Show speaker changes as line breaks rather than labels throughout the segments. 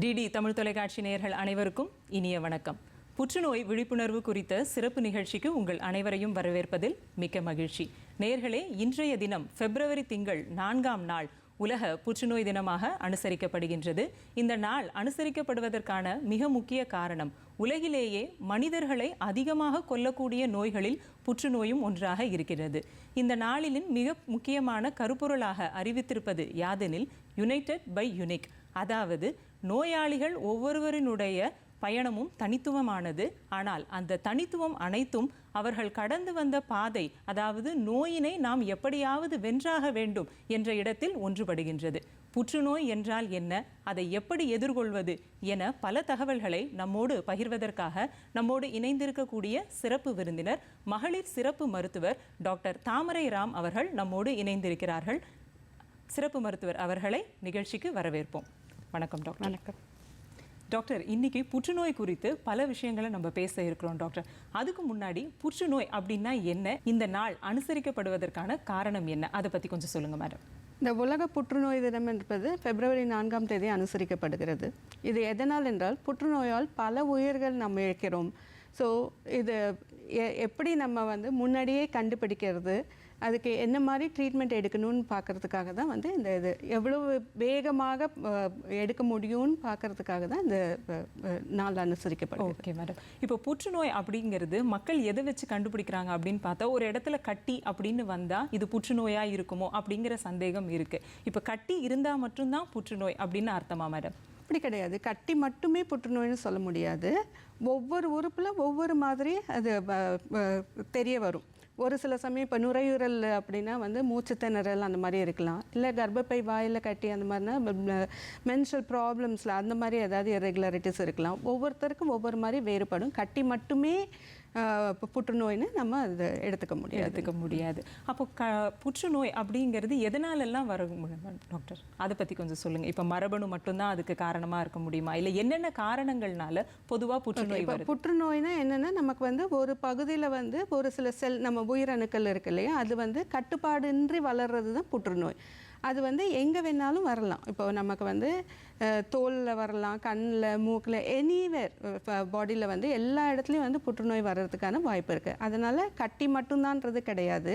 DD Tamil தொலைக்காட்சி நேயர்கள் அனைவருக்கும் இனிய வணக்கம். புற்றுநோய் விழிப்புணர்வு குறித்த சிறப்பு நிகழ்ச்சிக்கு உங்கள் அனைவரையும் வரவேற்பதில் மிக்க மகிழ்ச்சி. நேர்களே இன்றைய தினம் பிப்ரவரி திங்கள் நான்காம் நாள் உலக புற்றுநோய் தினமாக அனுசரிக்கப்படுகின்றது. இந்த நாள் அனுசரிக்கப்படுவதற்கான மிக முக்கிய காரணம் உலகிலேயே மனிதர்களை அதிகமாக கொல்லக்கூடிய நோய்களில் புற்றுநோயும் ஒன்றாக இருக்கிறது. இந்த நாளிலின் மிக முக்கியமான கருப்பொருளாக அறிவித்திருப்பது யாதெனில் யுனைடெட் பை யுனிக் அதாவது நோயாளிகள் ஒவ்வொருவரினுடைய பயணமும் தனித்துவமானது. ஆனால் அந்த தனித்துவம் அனைத்தும் அவர்கள் கடந்து வந்த பாதை அதாவது நோயினை நாம் எப்படியாவது வென்றாக வேண்டும் என்ற இடத்தில் ஒன்றுபடுகின்றது. புற்றுநோய் என்றால் என்ன? அதை எப்படி எதிர்கொள்வது என பல தகவல்களை நம்மோடு பகிர்வதற்காக நம்மோடு இணைந்திருக்கக்கூடிய சிறப்பு விருந்தினர் மகளிர் சிறப்பு மருத்துவர் டாக்டர் தாமரை ராம் அவர்கள் நம்மோடு இணைந்திருக்கிறார்கள். சிறப்பு மருத்துவர் அவர்களை நிகழ்ச்சிக்கு வரவேற்போம். வணக்கம் டாக்டர்.
வணக்கம்.
டாக்டர் இன்னைக்கு புற்றுநோய் குறித்து பல விஷயங்களை நம்ம பேச இருக்கிறோம் டாக்டர். அதுக்கு முன்னாடி புற்றுநோய் அப்படின்னா என்ன? இந்த நாள் அனுசரிக்கப்படுவதற்கான காரணம் என்ன? அதை பத்தி கொஞ்சம் சொல்லுங்க மேடம்.
இந்த உலக புற்றுநோய் தினம் என்பது பிப்ரவரி நான்காம் தேதி அனுசரிக்கப்படுகிறது. இது எதனால் என்றால் புற்றுநோயால் பல உயிர்கள் நம்ம இழக்கிறோம். ஸோ இது எப்படி நம்ம வந்து முன்னாடியே கண்டுபிடிக்கிறது? அதுக்கு என்ன மாதிரி ட்ரீட்மெண்ட் எடுக்கணும்னு பார்க்கறதுக்காக தான் வந்து இந்த இது. எவ்வளவு வேகமாக எடுக்க முடியும்னு பார்க்கறதுக்காக தான் இந்த நாள் அனுசரிக்கப்படுது.
ஓகே மேடம் இப்போ புற்றுநோய் அப்படிங்கிறது மக்கள் எதை வச்சு கண்டுபிடிக்கிறாங்க அப்படின்னு பார்த்தா ஒரு இடத்துல கட்டி அப்படின்னு வந்தா இது புற்றுநோயா இருக்குமோ அப்படிங்கிற சந்தேகம் இருக்கு. இப்போ கட்டி இருந்தா மட்டும்தான் புற்றுநோய் அப்படின்னு அர்த்தமா மேடம்
அப்படி கிடையாது. கட்டி மட்டுமே புற்றுநோய்னு சொல்ல முடியாது. ஒவ்வொரு உறுப்பில் ஒவ்வொரு மாதிரி அது தெரிய வரும். ஒரு சில சமயம் இப்போ நுரையீரல் அப்படின்னா வந்து மூச்சு திணறல் அந்த மாதிரி இருக்கலாம். இல்லை கர்ப்பப்பை வாயில் கட்டி அந்த மாதிரினா மென்ஷல் ப்ராப்ளம்ஸில் அந்த மாதிரி ஏதாவது இரெகுலாரிட்டிஸ் இருக்கலாம். ஒவ்வொருத்தருக்கும் ஒவ்வொரு மாதிரி வேறுபடும். கட்டி மட்டுமே புற்றுநோய்னு நம்ம அதை எடுத்துக்க முடியாது.
எடுத்துக்க முடியாது. அப்போ க புற்றுநோய் அப்படிங்கிறது எதனாலெல்லாம் வரும் டாக்டர்? அதை பத்தி கொஞ்சம் சொல்லுங்க. இப்போ மரபணு மட்டும்தான் அதுக்கு காரணமா இருக்க முடியுமா? இல்லை என்னென்ன காரணங்கள்னால பொதுவா புற்றுநோய்
புற்றுநோய்னா என்னன்னா நமக்கு வந்து ஒரு பகுதியில் வந்து ஒரு சில செல் நம்ம உயிரணுக்கள் இருக்கு இல்லையா? அது வந்து கட்டுப்பாடின்றி வளர்றது தான் புற்றுநோய். அது வந்து எங்கே வேணாலும் வரலாம். இப்போ நமக்கு வந்து தோலில் வரலாம் கண்ணில் மூக்கில் எனிவேர் பாடியில் வந்து எல்லா இடத்துலையும் வந்து புற்றுநோய் வர்றதுக்கான வாய்ப்பு இருக்குது அதனால் கட்டி மட்டும்தான்றது கிடையாது.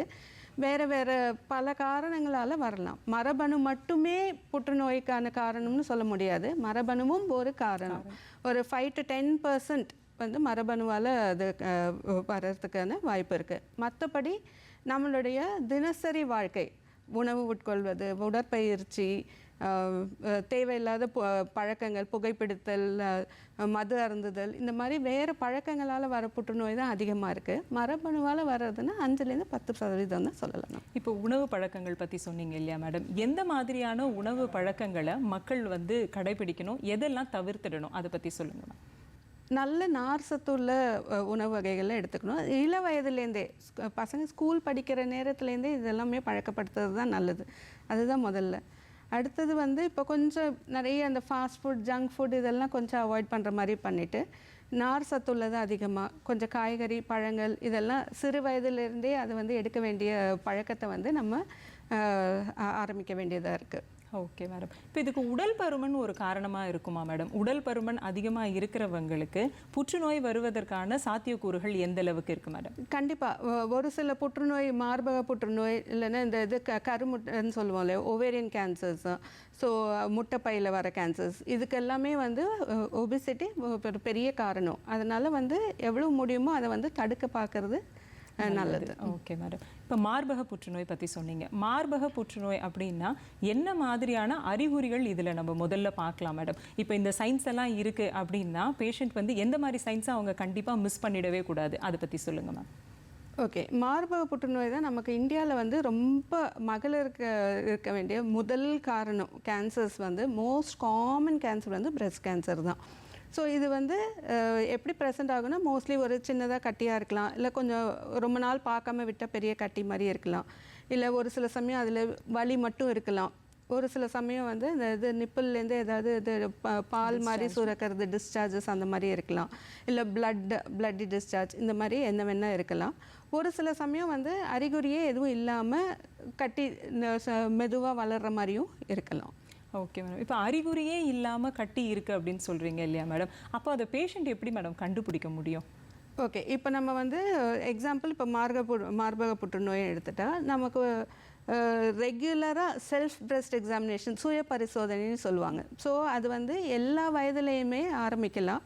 வேறு வேறு பல காரணங்களால் வரலாம். மரபணு மட்டுமே புற்றுநோய்க்கான காரணம்னு சொல்ல முடியாது. மரபணுவும் ஒரு காரணம். ஒரு ஃபைவ் டு டென் பர்சன்ட் வந்து மரபணுவால் அது வர்றதுக்கான வாய்ப்பு இருக்குது மற்றபடி நம்மளுடைய தினசரி வாழ்க்கை உணவு உட்கொள்வது உடற்பயிற்சி தேவையில்லாத பழக்கங்கள் புகைப்பிடித்தல் மது அருந்துதல் இந்த மாதிரி வேறு பழக்கங்களால் வர புற்றுநோய் தான் அதிகமாக இருக்குது மரபணுவால் வர்றதுன்னா அஞ்சுலேருந்து பத்து சதவீதம் தான் சொல்லலாம்.
இப்போ உணவு பழக்கங்கள் பற்றி சொன்னீங்க இல்லையா மேடம்? எந்த மாதிரியான உணவு பழக்கங்களை மக்கள் வந்து கடைபிடிக்கணும்? எதெல்லாம் தவிர்த்திடணும்? அதை பற்றி சொல்லுங்கள் மேம்.
நல்ல நார் சத்துள்ள உணவு வகைகளை எடுத்துக்கணும். இள வயதுலேருந்தே பசங்க ஸ்கூல் படிக்கிற நேரத்துலேருந்தே இதெல்லாமே பழக்கப்படுத்துறது தான் நல்லது. அதுதான் முதல்ல. அடுத்தது வந்து இப்போ கொஞ்சம் நிறைய அந்த ஃபாஸ்ட் ஃபுட் ஜங்க் ஃபுட் இதெல்லாம் கொஞ்சம் அவாய்ட் பண்ணுற மாதிரி பண்ணிவிட்டு நார் சத்துள்ளது அதிகமாக கொஞ்சம் காய்கறி பழங்கள் இதெல்லாம் சிறு வயதிலிருந்தே அதை வந்து எடுக்க வேண்டிய பழக்கத்தை வந்து நம்ம ஆரம்பிக்க வேண்டியதாக இருக்குது
ஓகே மேடம் இப்போ இதுக்கு உடல் பருமன் ஒரு காரணமாக இருக்குமா மேடம் உடல் பருமன் அதிகமாக இருக்கிறவங்களுக்கு புற்றுநோய் வருவதற்கான சாத்தியக்கூறுகள் எந்த அளவுக்கு இருக்கு மேடம்
கண்டிப்பாக ஒரு சில புற்றுநோய் மார்பக புற்றுநோய் இல்லைன்னா இந்த இது க கருமுட்டைன்னு சொல்லுவோம் இல்லையா? ஒவேரியன் கேன்சர்ஸ் ஸோ முட்டைப்பையில் வர கேன்சர்ஸ் இதுக்கு எல்லாமே வந்து ஒபிசிட்டி பெரிய காரணம். அதனால் வந்து எவ்வளோ முடியுமோ அதை வந்து தடுக்க பார்க்கறது நல்லது.
ஓகே மேடம் இப்போ மார்பக புற்றுநோய் பத்தி சொன்னீங்க. மார்பக புற்றுநோய் அப்படின்னா என்ன மாதிரியான அறிகுறிகள் இதுல நம்ம முதல்ல பார்க்கலாம் மேடம் இப்போ இந்த சயின்ஸ் எல்லாம் இருக்கு அப்படின்னா பேஷண்ட் வந்து எந்த மாதிரி சயின்ஸை அவங்க கண்டிப்பா மிஸ் பண்ணிடவே கூடாது. அதை பத்தி சொல்லுங்க மேம்
ஓகே. மார்பக புற்றுநோய் தான் நமக்கு இந்தியாவில் வந்து ரொம்ப மகளிருக்கு இருக்க வேண்டிய முதல் காரணம். கேன்சர்ஸ் வந்து மோஸ்ட் காமன் கேன்சர் வந்து பிரஸ்ட் கேன்சர் தான். ஸோ இது வந்து எப்படி ப்ரெசென்ட் ஆகும்னா மோஸ்ட்லி ஒரு சின்னதாக கட்டியாக இருக்கலாம். இல்லை கொஞ்சம் ரொம்ப நாள் பார்க்காம விட்ட பெரிய கட்டி மாதிரி இருக்கலாம். இல்லை ஒரு சில சமயம் அதில் வலி மட்டும் இருக்கலாம். ஒரு சில சமயம் வந்து இந்த இது நிப்பிள்லேருந்து ஏதாவது இது ப- பால் மாதிரி சுரக்கிறது டிஸ்சார்ஜஸ் அந்த மாதிரி இருக்கலாம். இல்லை blood bloody டிஸ்சார்ஜ் இந்த மாதிரி என்ன வேணா இருக்கலாம். ஒரு சில சமயம் வந்து அறிகுறியே எதுவும் இல்லாமல் கட்டி மெதுவாக வளர்கிற மாதிரியும் இருக்கலாம்.
ஓகே மேடம் இப்போ அறிகுறியே இல்லாமல் கட்டி இருக்குது அப்படின்னு சொல்கிறீங்க இல்லையா மேடம் அப்போ அதை பேஷண்ட் எப்படி மேடம் கண்டுபிடிக்க முடியும்?
ஓகே இப்போ நம்ம வந்து uh, எக்ஸாம்பிள் இப்போ மார்க பு மார்பக புற்றுநோயை எடுத்துட்டால் நமக்கு ரெகுலராக செல்ஃப் பிரஸ்ட் எக்ஸாமினேஷன் சுய பரிசோதனைன்னு சொல்லுவாங்க. ஸோ அது வந்து எல்லா வயதுலேயுமே ஆரம்பிக்கலாம்.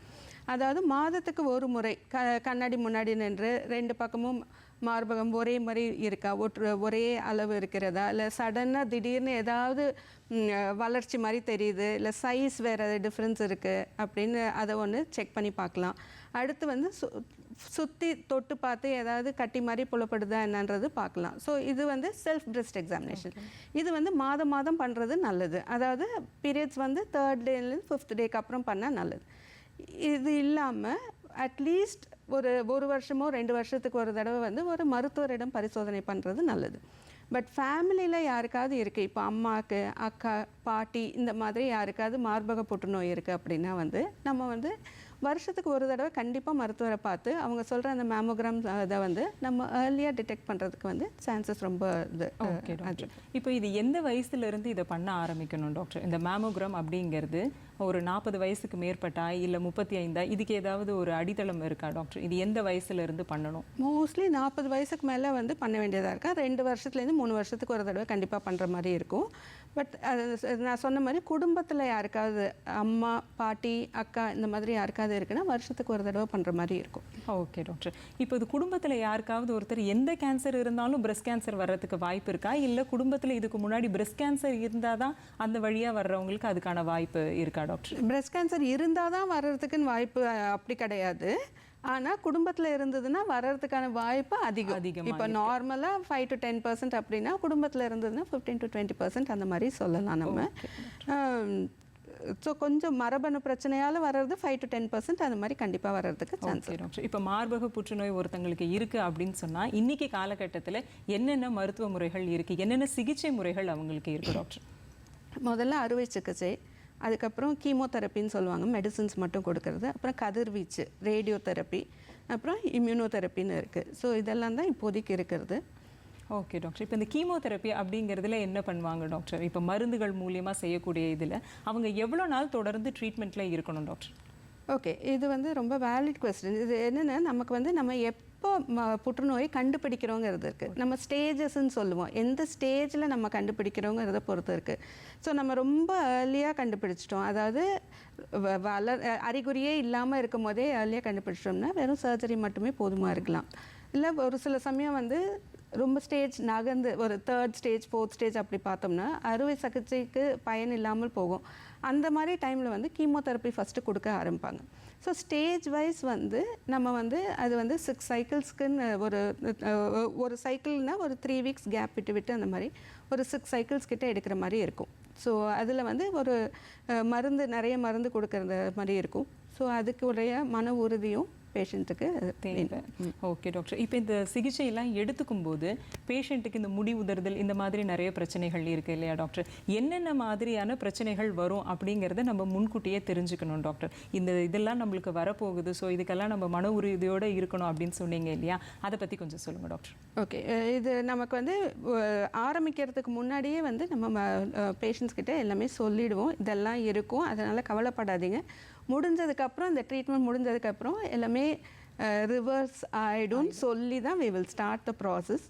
அதாவது மாதத்துக்கு ஒரு முறை க கண்ணாடி முன்னாடி நின்று ரெண்டு பக்கமும் மார்பகம் ஒரே மாதிரி இருக்கா? ஒற்று ஒரே அளவு இருக்கிறதா? இல்லை சடனாக திடீர்னு ஏதாவது வளர்ச்சி மாதிரி தெரியுது இல்லை சைஸ் வேறு டிஃப்ரென்ஸ் இருக்குது அப்படின்னு அதை ஒன்று செக் பண்ணி பார்க்கலாம். அடுத்து வந்து சு சுற்றி தொட்டு பார்த்து ஏதாவது கட்டி மாதிரி புலப்படுதா என்னன்றது பார்க்கலாம். ஸோ இது வந்து செல்ஃப் பிரஸ்ட் எக்ஸாமினேஷன் இது வந்து மாதம் மாதம் பண்ணுறது நல்லது. அதாவது பீரியட்ஸ் வந்து தேர்ட் டேலேருந்து ஃபிஃப்த் டேக்கு அப்புறம் பண்ணால் நல்லது. இது இல்லாமல் அட்லீஸ்ட் ஒரு ஒரு வருஷமோ ரெண்டு வருஷத்துக்கு ஒரு தடவை வந்து ஒரு மருத்துவரிடம் பரிசோதனை பண்ணுறது நல்லது. பட் ஃபேமிலியில் யாருக்காவது இருக்குது இப்போ அம்மாவுக்கு அக்கா பாட்டி இந்த மாதிரி யாருக்காவது மார்பக புற்றுநோய் இருக்குது அப்படின்னா வந்து நம்ம வந்து வருஷத்துக்கு ஒரு தடவை கண்டிப்பாக மருத்துவரை பார்த்து அவங்க சொல்கிற அந்த மேமோகிராம் அதை வந்து நம்ம ஏர்லியாக டிடெக்ட் பண்ணுறதுக்கு வந்து சான்சஸ் ரொம்ப இது
இப்போ இது எந்த வயசுல இருந்து இதை பண்ண ஆரம்பிக்கணும் டாக்டர் இந்த மேமோகிராம் அப்படிங்கிறது ஒரு நாற்பது வயசுக்கு மேற்பட்டா இல்ல முப்பத்தி ஐந்தா? இதுக்கு ஏதாவது ஒரு அடித்தளம் இருக்கா டாக்டர்? இது எந்த வயசுல இருந்து பண்ணணும்?
மோஸ்ட்லி நாற்பது வயசுக்கு மேலே வந்து பண்ண வேண்டியதாக இருக்கா? ரெண்டு வருஷத்துலேருந்து மூணு வருஷத்துக்கு ஒரு தடவை கண்டிப்பாக பண்ணுற மாதிரி இருக்கும். பட் அது நான் சொன்ன மாதிரி குடும்பத்தில் யாருக்காவது அம்மா பாட்டி அக்கா இந்த மாதிரி யாருக்காவது இருக்குன்னா வருஷத்துக்கு ஒரு தடவை பண்ணுற மாதிரி இருக்கும்.
Okay doctor. இப்போ இது குடும்பத்துல யாருக்காவது ஒருத்தர் எந்த கேன்சர் இருந்தாலும் பிரஸ்ட் கேன்சர் வர்றதுக்கு வாய்ப்பு இருக்கா? இல்ல குடும்பத்துல இதுக்கு முன்னாடி பிரஸ்ட் கேன்சர் இருந்தாதான் அந்த வழியா வர்றவங்களுக்கு அதுக்கான வாய்ப்பு இருக்கா டாக்டர்
பிரஸ்ட் கேன்சர் இருந்தால் தான் வர்றதுக்குன்னு வாய்ப்பு அப்படி கிடையாது. ஆனால் குடும்பத்தில் இருந்ததுன்னா வர்றதுக்கான வாய்ப்பு அதிகம்.
அதிகமா
இப்போ நார்மலாக ஃபைவ் டு டென் பர்சன்ட் அப்படின்னா குடும்பத்தில் இருந்ததுன்னா ஃபிஃப்டீன் டு டுவெண்ட்டி பர்சன்ட் அந்த மாதிரி சொல்லலாம் நம்ம. ஸோ கொஞ்சம் மரபணு பிரச்சனையால் வர்றது ஃபைவ் டு டென் பர்சன்ட் அந்த மாதிரி கண்டிப்பாக வர்றதுக்கு சான்ஸ்
டாக்டர் இப்போ மார்பக புற்றுநோய் ஒருத்தங்களுக்கு இருக்கு அப்படின்னு சொன்னா இன்னைக்கு காலகட்டத்துல என்னென்ன மருத்துவ முறைகள் இருக்கு? என்னென்ன சிகிச்சை முறைகள் அவங்களுக்கு இருக்கு டாக்டர்
முதல்ல அறுவை சிகிச்சை அதுக்கப்புறம் கீமோதெரப்பின்னு சொல்லுவாங்க மெடிசின்ஸ் மட்டும் கொடுக்கறது. அப்புறம் கதிர்வீச்சு ரேடியோ தெரப்பி அப்புறம் இம்யூனோதெரப்பின்னு இருக்குது ஸோ இதெல்லாம் தான் இப்போதைக்கு இருக்கிறது.
ஓகே டாக்டர் இப்போ இந்த கீமோதெரப்பி அப்படிங்கிறதுல என்ன பண்ணுவாங்க டாக்டர் இப்போ மருந்துகள் மூலியமா செய்யக்கூடிய இதுல அவங்க எவ்வளவு நாள் தொடர்ந்து ட்ரீட்மெண்ட்ல இருக்கணும் டாக்டர்
ஓகே இது வந்து ரொம்ப வேலிட் கொஸ்டின் இது என்னென்னா நமக்கு வந்து நம்ம எப்போ ம- புற்றுநோயை கண்டுபிடிக்கிறோங்கிறது இருக்குது நம்ம ஸ்டேஜஸ்ன்னு சொல்லுவோம். எந்த ஸ்டேஜில் நம்ம கண்டுபிடிக்கிறோங்கிறத பொறுத்து இருக்குது ஸோ நம்ம ரொம்ப ஏர்லியாக கண்டுபிடிச்சிட்டோம். அதாவது வ- வளர் அறிகுறியே இல்லாமல் இருக்கும் போதே ஏர்லியாக கண்டுபிடிச்சிட்டோம்னா வெறும் சர்ஜரி மட்டுமே போதுமாக இருக்கலாம். இல்லை ஒரு சில சமயம் வந்து ரொம்ப ஸ்டேஜ் நகர்ந்து ஒரு தேர்ட் ஸ்டேஜ் ஃபோர்த் ஸ்டேஜ் அப்படி பார்த்தோம்னா அறுவை சிகிச்சைக்கு பயன் இல்லாமல் போகும். அந்த மாதிரி டைமில் வந்து கீமோதெரப்பி ஃபஸ்ட்டு கொடுக்க ஆரம்பிப்பாங்க. ஸோ ஸ்டேஜ் வைஸ் வந்து நம்ம வந்து அது வந்து சிக்ஸ் சைக்கிள்ஸ்க்குன்னு ஒரு ஒரு சைக்கிள்னால் ஒரு த்ரீ வீக்ஸ் கேப் விட்டு விட்டு அந்த மாதிரி ஒரு சிக்ஸ் சைக்கிள்ஸ் கிட்டே எடுக்கிற மாதிரி இருக்கும். ஸோ அதில் வந்து ஒரு மருந்து நிறைய மருந்து கொடுக்குறது மாதிரி இருக்கும். ஸோ அதுக்கு உடைய மன உறுதியும் பேஷண்ட்டுக்கு
தேவை. ஓகே டாக்டர் இப்போ இந்த சிகிச்சையெல்லாம் எடுத்துக்கும் போது பேஷண்ட்டுக்கு இந்த முடி உதறுதல் இந்த மாதிரி நிறைய பிரச்சனைகள் இருக்கு இல்லையா டாக்டர் என்னென்ன மாதிரியான பிரச்சனைகள் வரும் அப்படிங்கிறத நம்ம முன்கூட்டியே தெரிஞ்சுக்கணும் டாக்டர் இந்த இதெல்லாம் நம்மளுக்கு வரப்போகுது. ஸோ இதுக்கெல்லாம் நம்ம மன உறுதியோட இருக்கணும் அப்படின்னு சொன்னீங்க இல்லையா? அதை பத்தி கொஞ்சம் சொல்லுங்க டாக்டர்
ஓகே இது நமக்கு வந்து ஆரம்பிக்கிறதுக்கு முன்னாடியே வந்து நம்ம பேஷண்ட்ஸ் கிட்ட எல்லாமே சொல்லிடுவோம். இதெல்லாம் இருக்கும். அதனால் கவலைப்படாதீங்க. முடிஞ்சதுக்கப்புறம் இந்த ட்ரீட்மெண்ட் முடிஞ்சதுக்கப்புறம் எல்லாமே ரிவர்ஸ் ஆகிடும் சொல்லி தான் we will start the process.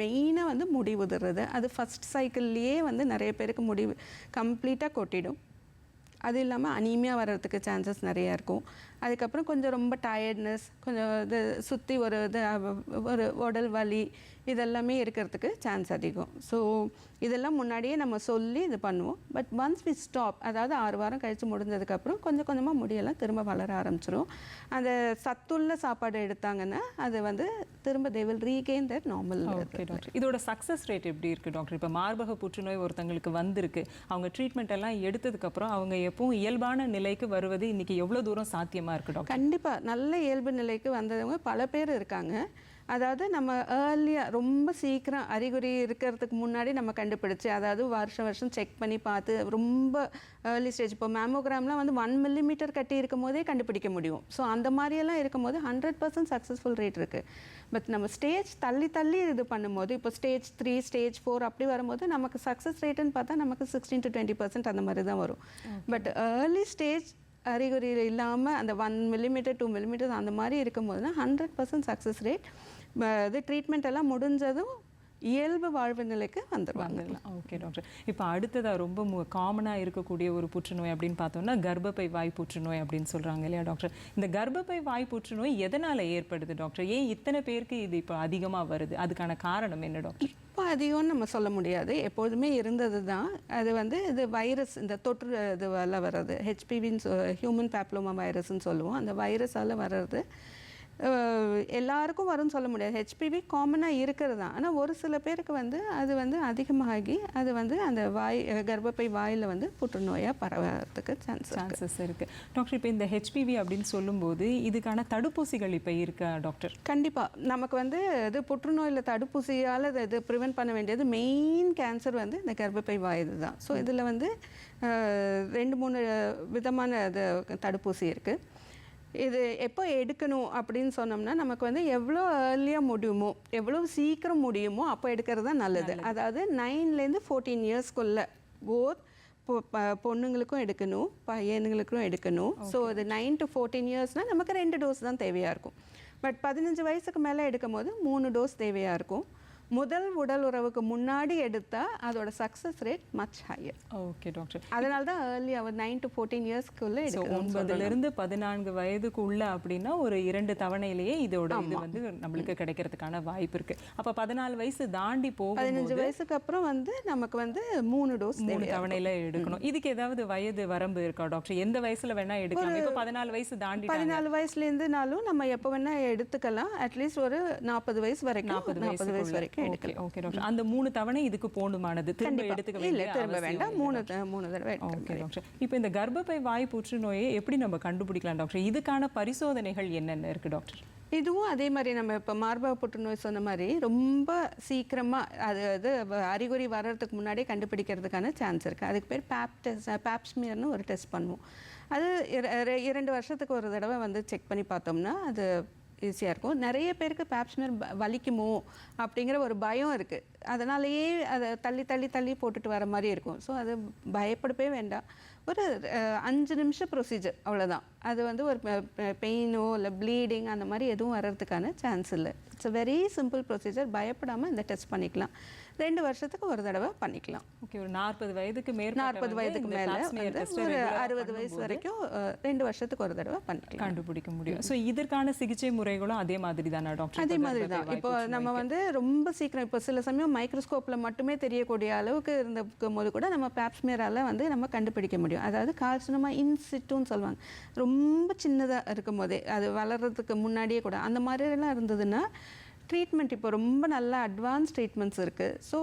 மெயினாக வந்து முடி உதிர்றது அது ஃபஸ்ட் சைக்கிள்லேயே வந்து நிறைய பேருக்கு முடி கம்ப்ளீட்டாக கொட்டிடும். அது இல்லாமல் அனீமியா வர்றதுக்கு சான்சஸ் நிறையா இருக்கும். அதுக்கப்புறம் கொஞ்சம் ரொம்ப டயர்ட்னஸ் கொஞ்சம் இது சுற்றி ஒரு இது ஒரு உடல் வலி இதெல்லாமே இருக்கிறதுக்கு சான்ஸ் அதிகம். ஸோ இதெல்லாம் முன்னாடியே நம்ம சொல்லி இது பண்ணுவோம். பட் ஒன்ஸ் வி ஸ்டாப் அதாவது ஆறு வாரம் கழித்து முடிஞ்சதுக்கப்புறம் கொஞ்சம் கொஞ்சமாக முடியெல்லாம் திரும்ப வளர ஆரம்பிச்சிடும் அந்த சத்துள்ள சாப்பாடு எடுத்தாங்கன்னா அது வந்து திரும்ப they will regain that normal
okay doctor இதோட சக்ஸஸ் ரேட் எப்படி இருக்குது டாக்டர் இப்போ மார்பக புற்றுநோய் ஒருத்தங்களுக்கு வந்திருக்கு. அவங்க ட்ரீட்மெண்ட் எல்லாம் எடுத்ததுக்கப்புறம் அவங்க எப்பவும் இயல்பான நிலைக்கு வருவது இன்னைக்கு எவ்வளோ தூரம் சாத்தியமாக சாத்தியமா இருக்கு டாக்டர்
கண்டிப்பாக நல்ல இயல்பு நிலைக்கு வந்தவங்க பல பேர் இருக்காங்க. அதாவது நம்ம ஏர்லியாக ரொம்ப சீக்கிரம் அறிகுறி இருக்கிறதுக்கு முன்னாடி நம்ம கண்டுபிடிச்சு அதாவது வருஷம் வருஷம் செக் பண்ணி பார்த்து ரொம்ப ஏர்லி ஸ்டேஜ் இப்போ மேமோகிராம்லாம் வந்து ஒன் மில்லிமீட்டர் கட்டி இருக்கும் போதே கண்டுபிடிக்க முடியும். ஸோ அந்த மாதிரியெல்லாம் இருக்கும்போது ஹண்ட்ரட் பர்சன்ட் சக்ஸஸ்ஃபுல் ரேட் இருக்குது பட் நம்ம ஸ்டேஜ் தள்ளி தள்ளி இது பண்ணும்போது இப்போ ஸ்டேஜ் த்ரீ ஸ்டேஜ் ஃபோர் அப்படி வரும்போது நமக்கு சக்ஸஸ் ரேட்டுன்னு பார்த்தா நமக்கு சிக்ஸ்டீன் டு டுவெண்ட்டி பர்சன்ட் அந்த மாதிரி தான் வரும். பட் ஏர்லி ஸ்டேஜ் அறிகுறியில் இல்லாமல் அந்த ஒன் மில்லிமீட்டர் டூ மில்லிமீட்டர் அந்த மாதிரி இருக்கும்போது தான் ஹண்ட்ரட் பர்சன்ட் சக்ஸஸ் ரேட் இது ட்ரீட்மெண்ட் எல்லாம் முடிஞ்சதும் இயல்பு வாழ்வு நிலைக்கு வந்துடுவாங்க
ஓகே டாக்டர் இப்போ அடுத்ததாக ரொம்ப காமனாக இருக்கக்கூடிய ஒரு புற்றுநோய் அப்படின்னு பார்த்தோம்னா கர்ப்பப்பை வாய் புற்றுநோய் அப்படின்னு சொல்கிறாங்க இல்லையா டாக்டர் இந்த கர்ப்பப்பை வாய் புற்றுநோய் எதனால் ஏற்படுது டாக்டர் ஏன் இத்தனை பேருக்கு இது இப்போ அதிகமாக வருது? அதுக்கான காரணம் என்ன டாக்டர்
இப்போ அதிகம்னு நம்ம சொல்ல முடியாது. எப்போதுமே இருந்தது தான். அது வந்து இது வைரஸ் இந்த தொற்று இதுவால் வர்றது. ஹெச்பிவின்னு ஹியூமன் பேப்ளோமா வைரஸ்ன்னு சொல்லுவோம். அந்த வைரஸால் வர்றது எல்லாருக்கும் வரும்னு சொல்ல முடியாது. ஹெச்பிவி காமனாக இருக்கிறது? தான் ஆனால் ஒரு சில பேருக்கு வந்து அது வந்து அதிகமாகி அது வந்து அந்த வாய் கர்ப்பப்பை வாயில் வந்து புற்றுநோயாக பரவறதுக்கு சான்ஸ்
சான்சஸ் இருக்கு. டாக்டர் இப்போ இந்த ஹெச்பிவி அப்படின்னு சொல்லும்போது இதுக்கான தடுப்பூசிகள் இப்போ இருக்கா டாக்டர்
கண்டிப்பாக நமக்கு வந்து இது புற்றுநோயில் தடுப்பூசியால் இது ப்ரிவென்ட் பண்ண வேண்டியது மெயின் கேன்சர் வந்து இந்த கர்ப்பப்பை வாய் தான். ஸோ இதில் வந்து ரெண்டு மூணு விதமான தடுப்பூசி இருக்குது இது எப்போ எடுக்கணும் அப்படின்னு சொன்னோம்னா நமக்கு வந்து எவ்வளோ ஏர்லியாக முடியுமோ எவ்வளோ சீக்கிரம் முடியுமோ அப்போ எடுக்கிறது தான் நல்லது. அதாவது நைன்லேருந்து ஃபோர்டீன் இயர்ஸ்க்குள்ள போத் பொண்ணுங்களுக்கும் எடுக்கணும் பையனுங்களுக்கும் எடுக்கணும். ஸோ அது நைன் டு ஃபோர்டீன் இயர்ஸ்னால் நமக்கு ரெண்டு டோஸ் தான் தேவையாக இருக்கும். பட் பதினஞ்சு வயசுக்கு மேலே எடுக்கும் போது மூணு டோஸ் தேவையாக இருக்கும். முதல் உடல் உறவுக்கு முன்னாடி எடுத்தால் அதோட success rate much higher
okay doctor
அதனால தான் ஏர்லி அவர் நைன் டு ஃபோர்டீன் இயர்ஸ்க்குள்ளே
ஒன்பதுல இருந்து பதினான்கு வயதுக்கு உள்ள அப்படின்னா ஒரு இரண்டு தவணையிலேயே இதோட இது வந்து நம்மளுக்கு கிடைக்கிறதுக்கான வாய்ப்பு இருக்கு. அப்ப பதினாலு வயசு தாண்டி போகும்
பதினஞ்சு வயசுக்கு அப்புறம் வந்து நமக்கு வந்து மூணு டோஸ்
மூணு தவணையில எடுக்கணும். இதுக்கு ஏதாவது வயது வரம்பு இருக்கா டாக்டர் எந்த வயசுல வேணா எடுக்கலாம். இப்போ பதினாலு வயசு தாண்டி
பதினாலு வயசுலேருந்துனாலும் நம்ம எப்போ வேணா எடுத்துக்கலாம். அட்லீஸ்ட் ஒரு நாற்பது வயசு வரைக்கும்
நாற்பது
நாற்பது வயசு வரைக்கும்
ஓகே
எடுக்கலாம்.
Okay doctor. அந்த மூணு தவணை இதுக்கு போதுமானது திரும்ப. எடுத்துக்க
இல்ல திரும்ப வேண்டாம். மூணு மூணு தடவை.
Okay doctor. இப்போ இந்த கர்ப்பப்பை வாய் புற்றுநோயை எப்படி நம்ம கண்டுபிடிக்கலாம் டாக்டர்? இதுக்கான பரிசோதனைகள் என்னென்ன இருக்கு டாக்டர்?
இதுவும் அதே மாதிரி நம்ம இப்போ மார்பக புற்றுநோய் சொன்ன மாதிரி ரொம்ப சீக்கிரமாக அது அது அறிகுறி வர்றதுக்கு முன்னாடியே கண்டுபிடிக்கிறதுக்கான சான்ஸ் இருக்குது அதுக்கு பேர் பேப் டெஸ்ட் பேப்ஸ்மியர்னு ஒரு டெஸ்ட் பண்ணுவோம். அது இர- இர- இரண்டு வருஷத்துக்கு ஒரு தடவை வந்து செக் பண்ணி பார்த்தோம்னா அது ஈஸியாக இருக்கும். நிறைய பேருக்கு பேப்ஸ்மியர் வலிக்குமோ அப்படிங்கிற ஒரு பயம் இருக்குது அதனாலேயே அதை தள்ளி தள்ளி தள்ளி போட்டுட்டு வர மாதிரி இருக்கும். ஸோ அது பயப்படவே வேண்டாம். ஒரு அஞ்சு நிமிஷம் ப்ரொசீஜர் அவ்வளோதான் அது வந்து ஒரு பெயினோ இல்லை ப்ளீடிங் அந்த மாதிரி எதுவும் வர்றதுக்கான சான்ஸ் இல்லை. இட்ஸ் வெரி சிம்பிள் ப்ரொசீஜர் பயப்படாமல் இந்த டெஸ்ட் பண்ணிக்கலாம். ரெண்டு வருஷத்துக்கு ஒரு தடவை பண்ணிக்கலாம்.
ஓகே ஒரு நாற்பது வயதுக்கு மேற்பட்ட
நாற்பது வயதுக்கு மேலே ஒரு அறுபது வயசு வரைக்கும் ரெண்டு வருஷத்துக்கு ஒரு தடவை பண்ணிக்கலாம்.
கண்டுபிடிக்க முடியும். ஸோ இதற்கான சிகிச்சை முறைகளும் அதே மாதிரி தானே டாக்டர்
அதே மாதிரி தான். இப்போ நம்ம வந்து ரொம்ப சீக்கிரம் இப்போ சில சமயம் மைக்ரோஸ்கோப்பில் மட்டுமே தெரியக்கூடிய அளவுக்கு இருந்துக்கும் போது கூட நம்ம பேப்ஸ்மியரால் வந்து நம்ம கண்டுபிடிக்க முடியும். அதாவது கால்சினமா இன்சிட்டுன்னு சொல்லுவாங்க. ரொம்ப சின்னதாக இருக்கும் போதே அது வளர்கிறதுக்கு முன்னாடியே கூட அந்த மாதிரியெல்லாம் இருந்ததுன்னா ட்ரீட்மெண்ட் இப்போ ரொம்ப நல்ல அட்வான்ஸ் ட்ரீட்மெண்ட்ஸ் இருக்குது ஸோ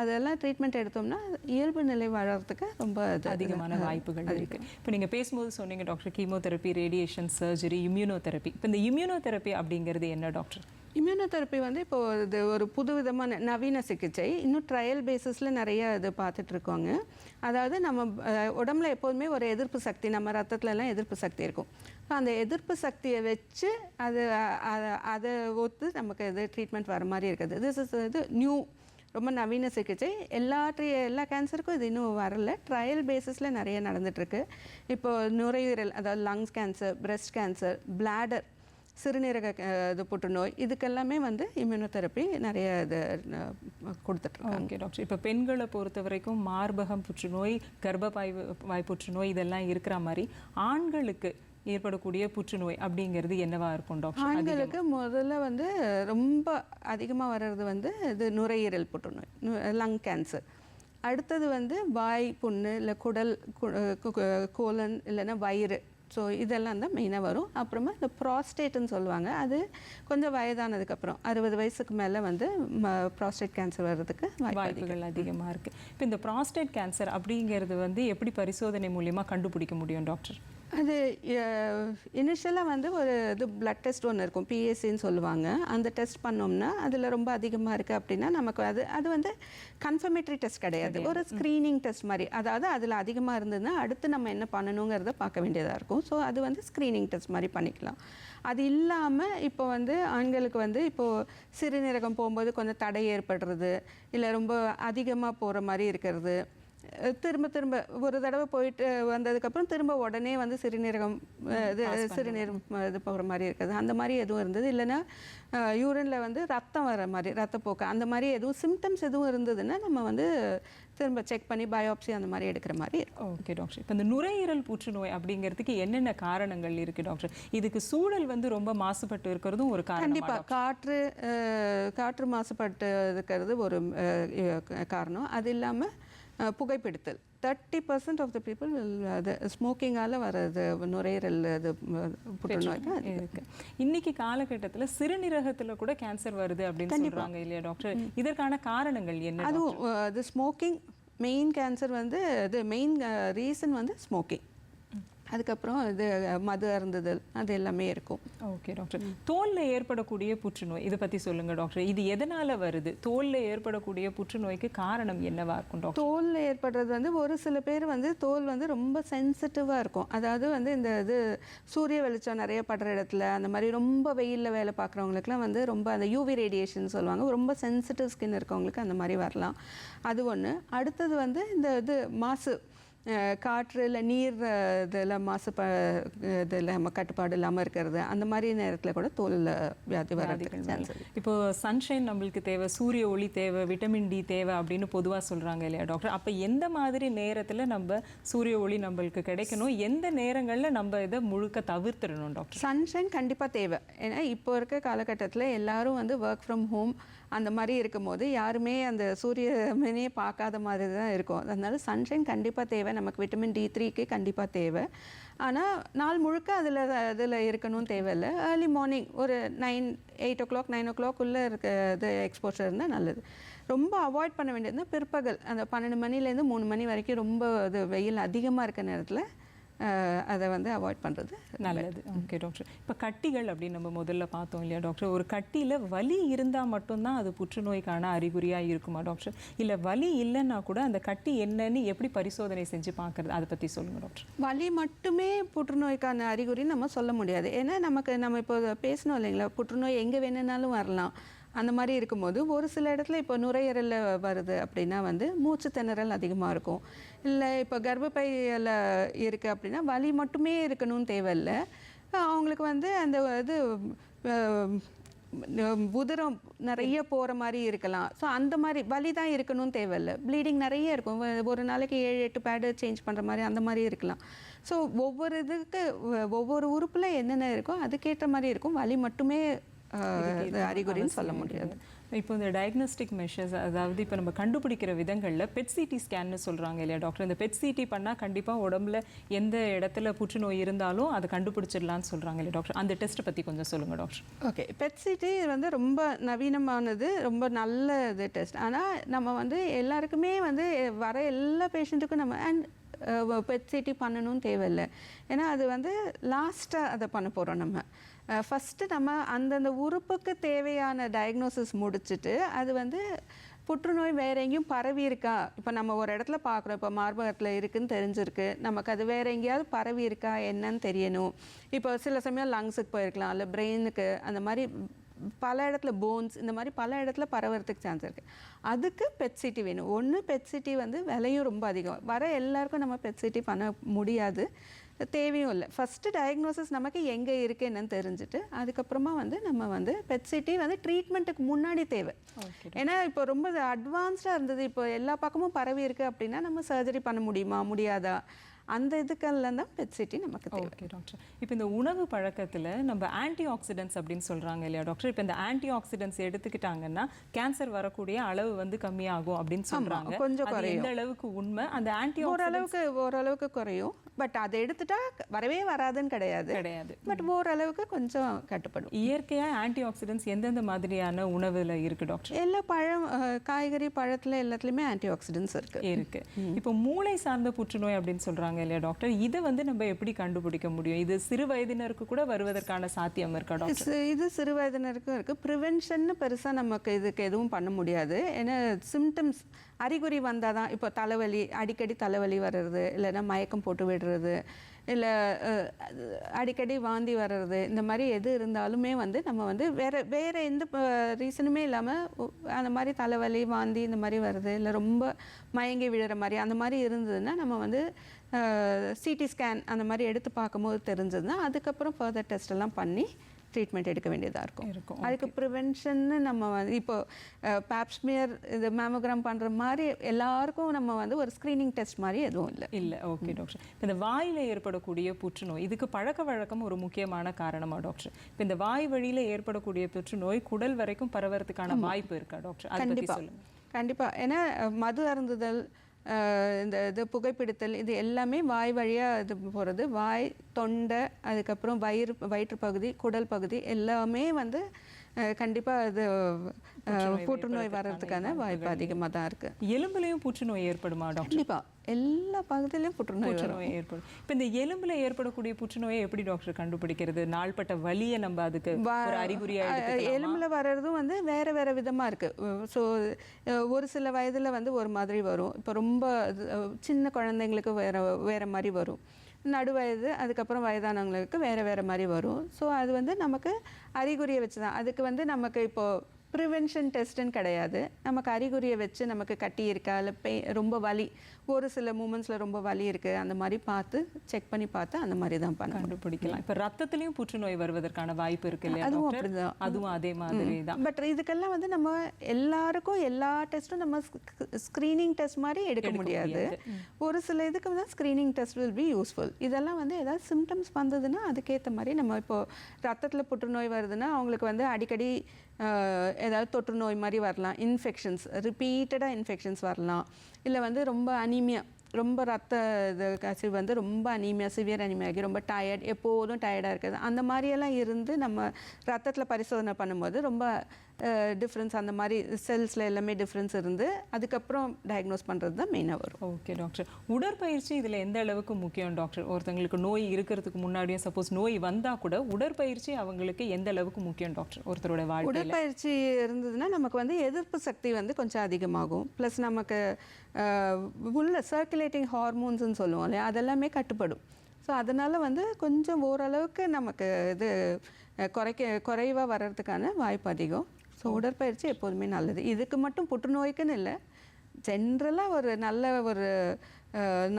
அதெல்லாம் ட்ரீட்மெண்ட் எடுத்தோம்னா இயல்பு நிலை வளர்கிறதுக்கு ரொம்ப
அதிகமான வாய்ப்புகள் இருக்கு. இப்போ நீங்க பேசும்போது சொன்னீங்க doctor chemotherapy radiation surgery immunotherapy இப்போ இந்த இம்யூனோதெரப்பி அப்படிங்கிறது என்ன டாக்டர்?
இம்யூனோதெரப்பி வந்து இப்போ இது ஒரு புது விதமான நவீன சிகிச்சை. இன்னும் ட்ரையல் பேசிஸில் நிறைய இது பார்த்துட்டு இருக்கோங்க. அதாவது நம்ம உடம்புல எப்போதுமே ஒரு எதிர்ப்பு சக்தி நம்ம ரத்தத்துலலாம் எதிர்ப்பு சக்தி இருக்கும். அந்த எதிர்ப்பு சக்தியை வச்சு அது அதை ஒத்து நமக்கு இது ட்ரீட்மெண்ட் வர மாதிரி இருக்குது. திஸ் இஸ் இது நியூ ரொம்ப நவீன சிகிச்சை. எல்லா ட்ரீ எல்லா கேன்சருக்கும் இது இன்னும் வரல. ட்ரையல் பேசிஸில் நிறைய நடந்துட்டுருக்கு இப்போது நுரையீரல் அதாவது lungs cancer breast cancer bladder சிறுநீரக இது புற்றுநோய் இதுக்கெல்லாமே வந்து இம்யூனோதெரப்பி நிறைய இது கொடுத்துட்ருக்காங்க.
Okay doctor. இப்போ பெண்களை பொறுத்த வரைக்கும் மார்பகம் புற்றுநோய் கர்ப்பப்பை வாய் புற்றுநோய் இதெல்லாம் இருக்கிற மாதிரி ஆண்களுக்கு ஏற்படக்கூடிய புற்றுநோய் அப்படிங்கிறது என்னவா இருக்கும் டாக்டர்?
ஆண்களுக்கு முதல்ல வந்து ரொம்ப அதிகமாக வர்றது வந்து இது நுரையீரல் புற்றுநோய் லங் கேன்சர் அடுத்தது வந்து வாய் புண்ணு இல்லை குடல் கோலன் இல்லைன்னா வயிறு ஸோ இதெல்லாம் தான் மெயினாக வரும். அப்புறமா இந்த ப்ராஸ்டேட்னு சொல்லுவாங்க. அது கொஞ்சம் வயதானதுக்கப்புறம் அறுபது வயசுக்கு மேலே வந்து ப்ராஸ்டேட் கேன்சர் வர்றதுக்கு
வாய்ப்புகள் அதிகமாக இருக்குது இப்போ இந்த ப்ராஸ்டேட் கேன்சர் அப்படிங்கிறது வந்து எப்படி பரிசோதனை மூலியமாக கண்டுபிடிக்க முடியும் டாக்டர்
அது இனிஷியலாக வந்து ஒரு இது பிளட் டெஸ்ட் ஒன்று இருக்கும். பிஎஸ்சின்னு சொல்லுவாங்க. அந்த டெஸ்ட் பண்ணோம்னா அதில் ரொம்ப அதிகமாக இருக்குது அப்படின்னா நமக்கு அது அது வந்து கன்ஃபர்மேட்டரி டெஸ்ட் கிடையாது. ஒரு ஸ்க்ரீனிங் டெஸ்ட் மாதிரி. அதாவது அதில் அதிகமாக இருந்ததுன்னா அடுத்து நம்ம என்ன பண்ணணுங்கிறத பார்க்க வேண்டியதாக இருக்கும். ஸோ அது வந்து ஸ்க்ரீனிங் டெஸ்ட் மாதிரி பண்ணிக்கலாம். அது இல்லாமல் இப்போ வந்து ஆண்களுக்கு வந்து இப்போது சிறுநீரகம் போகும்போது கொஞ்சம் தடை ஏற்படுறது இல்லை ரொம்ப அதிகமாக போகிற மாதிரி இருக்கிறது திரும்ப திரும்ப ஒரு தடவை போயிட்டு வந்ததுக்கப்புறம் திரும்ப உடனே வந்து சிறுநீரகம் இது சிறுநீரகம் இது போகிற மாதிரி இருக்குது. அந்த மாதிரி எதுவும் இருந்தது. இல்லைன்னா யூரினில் வந்து ரத்தம் வர மாதிரி ரத்தப்போக்கு அந்த மாதிரி எதுவும் சிம்டம்ஸ் எதுவும் இருந்ததுன்னா நம்ம வந்து திரும்ப செக் பண்ணி பயோப்சி அந்த மாதிரி எடுக்கிற மாதிரி.
ஓகே டாக்டர் இப்போ இந்த நுரையீரல் புற்றுநோய் அப்படிங்கிறதுக்கு என்னென்ன காரணங்கள் இருக்கு டாக்டர் இதுக்கு சூழல் வந்து ரொம்ப மாசுபட்டு இருக்கிறதும் ஒரு காரணம்
கண்டிப்பா. காற்று காற்று மாசுபட்டு இருக்கிறது ஒரு காரணம். அது இல்லாம அஹ், புகைப்பிடித்தல். Thirty percent of the people அது ஸ்மோக்கிங்கால வர்றது நுரையீரல் அது.
இருக்கு. இன்னைக்கு காலகட்டத்துல சிறுநீரகத்துல கூட கேன்சர் வருது அப்படின்னு சொல்றாங்க இல்லையா டாக்டர் இதற்கான காரணங்கள் என்ன
அதுவும் அது ஸ்மோக்கிங் மெயின் கேன்சர் வந்து இது மெயின் ரீசன் வந்து ஸ்மோக்கிங் அதுக்கப்புறம் இது மது அருந்துதல் அது எல்லாமே இருக்கும்.
ஓகே டாக்டர் தோல்ல ஏற்படக்கூடிய புற்றுநோய் இதை பத்தி சொல்லுங்க டாக்டர் இது எதனால வருது? தோல்ல ஏற்படக்கூடிய புற்றுநோய்க்கு காரணம் என்னவா இருக்கும் டாக்டர்
தோலில் ஏற்படுறது வந்து ஒரு சில பேர் வந்து தோல் வந்து ரொம்ப சென்சிட்டிவாக இருக்கும். அதாவது வந்து இந்த இது சூரிய வெளிச்சம் நிறைய படுற இடத்துல அந்த மாதிரி ரொம்ப வெயிலில் வேலை பார்க்குறவங்களுக்குலாம் வந்து ரொம்ப அந்த யூவி ரேடியேஷன் சொல்லுவாங்க. ரொம்ப சென்சிட்டிவ் ஸ்கின் இருக்கவங்களுக்கு அந்த மாதிரி வரலாம். அது ஒன்று அடுத்தது வந்து இந்த இது மாசு. காற்று இல்லை நீர் இதில் மாசு ப இதில் நம்ம கட்டுப்பாடு இல்லாமல் இருக்கிறது. அந்த மாதிரி நேரத்தில் கூட தோலில் வியாதி வர்றதுக்கு சான்ஸ் இருக்கு.
இப்போ சன்ஷைன் நம்மளுக்கு தேவை சூரிய ஒளி தேவை விட்டமின் டி தேவை அப்படின்னு பொதுவா சொல்றாங்க இல்லையா டாக்டர் அப்ப எந்த மாதிரி நேரத்துல நம்ம சூரிய ஒளி நம்மளுக்கு கிடைக்கணும்? எந்த நேரங்கள்ல நம்ம இதை முழுக்க தவிர்த்திடணும் டாக்டர்
சன்ஷைன் கண்டிப்பாக தேவை. ஏன்னா இப்போ இருக்க காலகட்டத்தில் எல்லாரும் வந்து ஒர்க் ஃப்ரம் ஹோம் அந்த மாதிரி இருக்கும்போது யாருமே அந்த சூரியனே பார்க்காத மாதிரி தான் இருக்கும். அதனால சன்ஷைன் கண்டிப்பாக தேவை. நமக்கு விட்டமின் டி த்ரீக்கு கண்டிப்பாக தேவை. ஆனால் நாள் முழுக்க அதில் அதில் இருக்கணும் தேவையில்லை. ஏர்லி மார்னிங் ஒரு nine eight o'clock nine ஓ கிளாக்குள்ளே இருக்க இது எக்ஸ்போஷர் இருந்தால் நல்லது. ரொம்ப அவாய்ட் பண்ண வேண்டியதுன்னா பிற்பகல். அந்த பன்னெண்டு மணிலேருந்து மூணு மணி வரைக்கும் ரொம்ப இது வெயில் அதிகமாக இருக்க நேரத்தில் அதை வந்து அவாய்ட் பண்ணுறது
நல்லது. ஓகே டாக்டர் இப்போ கட்டிகள் அப்படின்னு நம்ம முதல்ல பார்த்தோம் இல்லையா டாக்டர் ஒரு கட்டியில வலி இருந்தா மட்டும்தான் அது புற்றுநோய்க்கான அறிகுறியா இருக்குமா டாக்டர் இல்ல வலி இல்லைன்னா கூட அந்த கட்டி என்னன்னு எப்படி பரிசோதனை செஞ்சு பார்க்கறது? அதை பத்தி சொல்லுங்க டாக்டர்
வலி மட்டுமே புற்றுநோய்க்கான அறிகுறி நம்ம சொல்ல முடியாது. ஏன்னா நமக்கு நம்ம இப்போ பேசணும் இல்லைங்களா? புற்றுநோய் எங்கே வேணும்னாலும் வரலாம். அந்த மாதிரி இருக்கும்போது ஒரு சில இடத்துல இப்போ நுரையீரலில் வருது அப்படின்னா வந்து மூச்சு திணறல் அதிகமாக இருக்கும். இல்லை இப்போ கர்ப்பப்பையில் இருக்குது அப்படின்னா வலி மட்டுமே இருக்கணும்னு தேவையில்லை. அவங்களுக்கு வந்து அந்த இது உதிரம் நிறைய போகிற மாதிரி இருக்கலாம். ஸோ அந்த மாதிரி வலி தான் இருக்கணும்னு தேவையில்ல. ப்ளீடிங் நிறைய இருக்கும். ஒரு நாளைக்கு ஏழு எட்டு பேடு சேஞ்ச் பண்ணுற மாதிரி அந்த மாதிரி இருக்கலாம். ஸோ ஒவ்வொரு இதுக்கு ஒவ்வொரு உறுப்பில் என்னென்ன இருக்கோ அதுக்கேற்ற மாதிரி இருக்கும். வலி மட்டுமே அறிகுறின்னு சொல்ல முடியாது.
இப்போ இந்த டயக்னோஸ்டிக் மெஷர்ஸ் அதாவது இப்போ நம்ம கண்டுபிடிக்கிற விதங்கள்ல பெட் சிடி ஸ்கேன்னு சொல்றாங்க இல்லையா டாக்டர் இந்த பெட் சிடி பண்ணா கண்டிப்பா உடம்புல எந்த இடத்துல புற்றுநோய் இருந்தாலும் அதை கண்டுபிடிச்சிடலாம்னு சொல்றாங்க இல்லையா டாக்டர் அந்த டெஸ்ட்டை பத்தி கொஞ்சம் சொல்லுங்க டாக்டர்
ஓகே பெட்சிட்டி வந்து ரொம்ப நவீனமானது ரொம்ப நல்ல இது டெஸ்ட் ஆனால் நம்ம வந்து எல்லாருக்குமே வந்து வர எல்லா பேஷண்ட்டுக்கும் நம்ம அண்ட் பெட்சிட்டி பண்ணணும்னு தேவையில்லை. ஏன்னா அது வந்து லாஸ்ட்டாக அதை பண்ண போகிறோம் நம்ம. ஃபஸ்ட்டு நம்ம அந்தந்த உறுப்புக்கு தேவையான டயக்னோசிஸ் முடிச்சுட்டு அது வந்து புற்றுநோய் வேற எங்கேயும் பரவி இருக்கா? இப்போ நம்ம ஒரு இடத்துல பார்க்குறோம். இப்போ மார்பகத்தில் இருக்குன்னு தெரிஞ்சிருக்கு. நமக்கு அது வேற எங்கேயாவது பரவி இருக்கா? என்னன்னு தெரியணும். இப்போ சில சமயம் லங்ஸுக்கு போயிருக்கலாம். இல்லை பிரெயினுக்கு அந்த மாதிரி பல இடத்துல போன்ஸ் இந்த மாதிரி பல இடத்துல பரவறதுக்கு சான்ஸ் இருக்குது அதுக்கு பெட்சிட்டி வேணும். ஒன்று பெட்சிட்டி வந்து விலையும் ரொம்ப அதிகம். வர எல்லாருக்கும் நம்ம பெட்சிட்டி பண்ண முடியாது. தேவையும் இல்லை. ஃபஸ்ட்டு டயக்னோசிஸ் நமக்கு எங்கே இருக்குது என்னன்னு தெரிஞ்சுட்டு அதுக்கப்புறமா வந்து நம்ம வந்து பெட்சிட்டி வந்து ட்ரீட்மெண்ட்டுக்கு முன்னாடி தேவை. ஏன்னா இப்போ ரொம்ப அட்வான்ஸ்டாக இருந்தது. இப்போ எல்லா பக்கமும் பரவி இருக்கு அப்படின்னா நம்ம சர்ஜரி பண்ண முடியுமா முடியாதா? அந்த இதுக்கெல்லாம் தான் பெட்சிட்டி நமக்கு தேவை.
ஓகே டாக்டர் இப்போ இந்த உணவு பழக்கத்துல நம்ம ஆன்டி ஆக்சிடென்ட்ஸ் அப்படின்னு சொல்றாங்க இல்லையா டாக்டர் இப்போ இந்த ஆன்டி ஆக்சிடென்ட்ஸ் எடுத்துக்கிட்டாங்கன்னா கேன்சர் வரக்கூடிய அளவு வந்து கம்மியாகும் அப்படின்னு சொல்றாங்க.
கொஞ்சம் குறையும்.
எந்த அளவுக்கு உண்மை? அந்த ஆன்டி
ஓரளவுக்கு ஓரளவுக்கு குறையும். பட் அதை எடுத்துட்டா வரவே வராதுன்னு கிடையாது.
கிடையாது.
பட் ஓரளவுக்கு கொஞ்சம் கட்டுப்படும்.
இயற்கையா ஆன்டி ஆக்சிடென்ட்ஸ் எந்தெந்த மாதிரியான உணவுல இருக்கு டாக்டர்?
எல்லா பழம் காய்கறி பழத்துல எல்லாத்துலேயுமே ஆன்டி ஆக்சிடென்ட்ஸ் இருக்கு.
இருக்கு இப்போ மூளை சார்ந்த புற்றுநோய் அப்படின்னு சொல்றாங்க இல்லையா டாக்டர்? இதை வந்து நம்ம எப்படி கண்டுபிடிக்க முடியும்? இது சிறு வயதினருக்கு கூட வருவதற்கான சாத்தியம் இருக்கா டாக்டர்?
இது சிறு வயதினருக்கும் இருக்குது ப்ரிவென்ஷன்னு பெருசாக நமக்கு இதுக்கு எதுவும் பண்ண முடியாது. ஏன்னா சிம்டம்ஸ் அறிகுறி வந்தால் தான் இப்போ தலைவலி அடிக்கடி தலைவலி வர்றது இல்லைன்னா மயக்கம் போட்டு விடுறது இல்லை அடிக்கடி வாந்தி வர்றது இந்த மாதிரி எது இருந்தாலுமே வந்து நம்ம வந்து வேறு வேறு எந்த ரீசனுமே இல்லாமல் அந்த மாதிரி தலைவலி வாந்தி இந்த மாதிரி வருது இல்லை ரொம்ப மயங்கி விழுற மாதிரி அந்த மாதிரி இருந்ததுன்னா நம்ம வந்து சிடி ஸ்கேன் அந்த மாதிரி எடுத்து பார்க்கும்போது தெரிஞ்சதுன்னா அதுக்கப்புறம் ஃபர்தர் டெஸ்ட் எல்லாம் பண்ணி ட்ரீட்மெண்ட் எடுக்க வேண்டியதாக இருக்கும்.
இருக்கும்.
அதுக்கு ப்ரிவென்ஷன்னு நம்ம வந்து இப்போ பேப்ஸ்மியர் இது மேமோகிராம் பண்ணுற மாதிரி எல்லாருக்கும் நம்ம வந்து ஒரு ஸ்க்ரீனிங் டெஸ்ட் மாதிரி எதுவும் இல்லை.
இல்ல. ஓகே டாக்டர் இப்போ இந்த வாயில ஏற்படக்கூடிய புற்றுநோய் இதுக்கு பழக்க வழக்கம் ஒரு முக்கியமான காரணமா டாக்டர் இப்போ இந்த வாய் வழியில ஏற்படக்கூடிய புற்றுநோய் குடல் வரைக்கும் பரவறதுக்கான வாய்ப்பு இருக்கா டாக்டர் அதை பத்தி
கண்டிப்பா.
சொல்லுங்க.
கண்டிப்பா. ஏன்னா மது அருந்துதல் இந்த இது புகைப்பிடித்தல் இது எல்லாமே வாய் வழியாக இது போகிறது வாய் தொண்டை அதுக்கப்புறம் வயிறு வயிற்று பகுதி குடல் பகுதி எல்லாமே வந்து அஹ், கண்டிப்பா இது அஹ், புற்றுநோய் வர்றதுக்கான வாய்ப்பு அதிகமாக தான் இருக்கு.
எலும்புலயும் புற்றுநோய் ஏற்படுமா டாக்டர்?
கண்டிப்பா. எல்லா பகுதியிலையும் புற்றுநோய்
புற்றுநோய் ஏற்படும். இப்போ இந்த எலும்புல ஏற்படக்கூடிய புற்றுநோயை எப்படி டாக்டர் கண்டுபிடிக்கிறது? நாள்பட்ட வலியை நம்ம அதுக்கு ஒரு அறிகுறியா எடுத்துக்கலாமா?
எலும்புல வர்றதும் வந்து வேற வேற விதமா இருக்கு. ஸோ ஒரு சில வயதுல வந்து ஒரு மாதிரி வரும். இப்போ ரொம்ப சின்ன குழந்தைங்களுக்கு வேற வேற மாதிரி வரும். நடுவயது அதுக்கப்புறம் வயதானவங்களுக்கு வேறு வேறு மாதிரி வரும். ஸோ அது வந்து நமக்கு அறிகுறியை வச்சு தான் அதுக்கு வந்து நமக்கு இப்போது ப்ரிவென்ஷன் டெஸ்ட்டுன்னு கிடையாது. நமக்கு அறிகுறியை வச்சு நமக்கு கட்டி இருக்கா. இல்லை பெய் ரொம்ப வலி. ஒரு சில மூமெண்ட்ஸில் ரொம்ப வலி இருக்குது அந்த மாதிரி பார்த்து செக் பண்ணி பார்த்து அந்த மாதிரி தான் பண்ணணும்.
கண்டுபிடிக்கலாம். இப்போ ரத்தத்திலயும் புற்றுநோய் வருவதற்கான வாய்ப்பு இருக்கு இல்லையா
அதுவும் அப்படிதான்.
அதுவும் அதே மாதிரி தான்.
பட் இதுக்கெல்லாம் வந்து நம்ம எல்லாருக்கும் எல்லா டெஸ்ட்டும் நம்ம ஸ்க்ரீனிங் டெஸ்ட் மாதிரி எடுக்க முடியாது. ஒரு சில இதுக்கு வந்து screening test will be useful இதெல்லாம் வந்து ஏதாவது சிம்டம்ஸ் வந்ததுன்னா அதுக்கேற்ற மாதிரி நம்ம இப்போ ரத்தத்தில் புற்றுநோய் வருதுன்னா அவங்களுக்கு வந்து அடிக்கடி ஏதாவது தொற்று நோய் மாதிரி வரலாம் இன்ஃபெக்ஷன்ஸ் ரிப்பீட்டடாக இன்ஃபெக்ஷன்ஸ் வரலாம். இல்லை வந்து ரொம்ப அனீமியா ரொம்ப ரத்த இது கசிவு வந்து ரொம்ப அனீமியா சிவியர் அனீமியா ஆகி ரொம்ப டயர்ட் எப்போதும் டயர்டாக இருக்குது அந்த மாதிரியெல்லாம் இருந்து நம்ம ரத்தத்தில் பரிசோதனை பண்ணும்போது ரொம்ப டிஃப்ரென்ஸ் அந்த மாதிரி செல்ஸில் எல்லாமே டிஃப்ரென்ஸ் இருந்து அதுக்கப்புறம் டயக்னோஸ் பண்ணுறது தான் மெயினாக வரும்.
ஓகே டாக்டர் உடற்பயிற்சி இதுல எந்த அளவுக்கு முக்கியம் டாக்டர் ஒருத்தங்களுக்கு நோய் இருக்கிறதுக்கு முன்னாடியும் சப்போஸ் நோய் வந்தா கூட உடற்பயிற்சி அவங்களுக்கு எந்த அளவுக்கு முக்கியம் டாக்டர் ஒருத்தரோட வாழ்க்கையில.
உடற்பயிற்சி இருந்ததுன்னா நமக்கு வந்து எதிர்ப்பு சக்தி வந்து கொஞ்சம் அதிகமாகும். ப்ளஸ் நமக்கு உள்ள சர்க்குலேட்டிங் ஹார்மோன்ஸ்னு சொல்லுவோம் இல்லையா? அதெல்லாமே கட்டுப்படும். ஸோ அதனால் வந்து கொஞ்சம் ஓரளவுக்கு நமக்கு இது குறைக்க குறைவாக வர்றதுக்கான வாய்ப்பு அதிகம். ஸோ உடற்பயிற்சி எப்போதுமே நல்லது. இதுக்கு மட்டும் புற்றுநோய்க்குன்னு இல்லை. ஜென்ரலாக ஒரு நல்ல ஒரு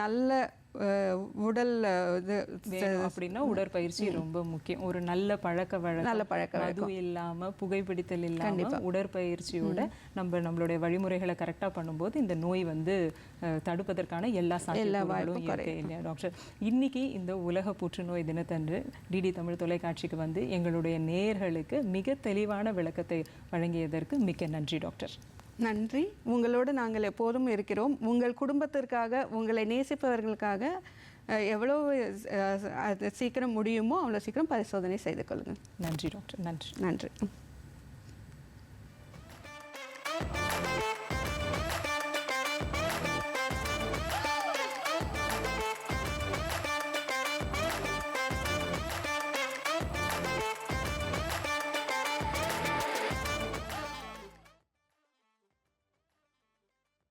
நல்ல உடல் இது
அப்படின்னா உடற்பயிற்சி ரொம்ப முக்கியம். ஒரு நல்ல பழக்க வழக்கம்.
நல்ல பழக்க
மது இல்லாம புகைப்பிடித்தல் இல்லாம உடற்பயிற்சியோட நம்ம நம்மளுடைய வழிமுறைகளை கரெக்டா பண்ணும்போது இந்த நோய் வந்து தடுப்பதற்கான எல்லா சாத்தியக்கூறுகளும் இருக்கு இல்லையா டாக்டர் இன்னைக்கு இந்த உலக புற்றுநோய் தினத்தன்று டிடி தமிழ் தொலைக்காட்சிக்கு வந்து எங்களுடைய நேயர்களுக்கு மிக தெளிவான விளக்கத்தை வழங்கியதற்கு மிக்க நன்றி டாக்டர்
நன்றி. உங்களோடு நாங்கள் எப்போதும் இருக்கிறோம். உங்கள் குடும்பத்திற்காக உங்களை நேசிப்பவர்களுக்காக எவ்வளோ சீக்கிரம் முடியுமோ அவ்வளோ சீக்கிரம் பரிசோதனை செய்து கொள்ளுங்கள்.
நன்றி டாக்டர். நன்றி.
நன்றி.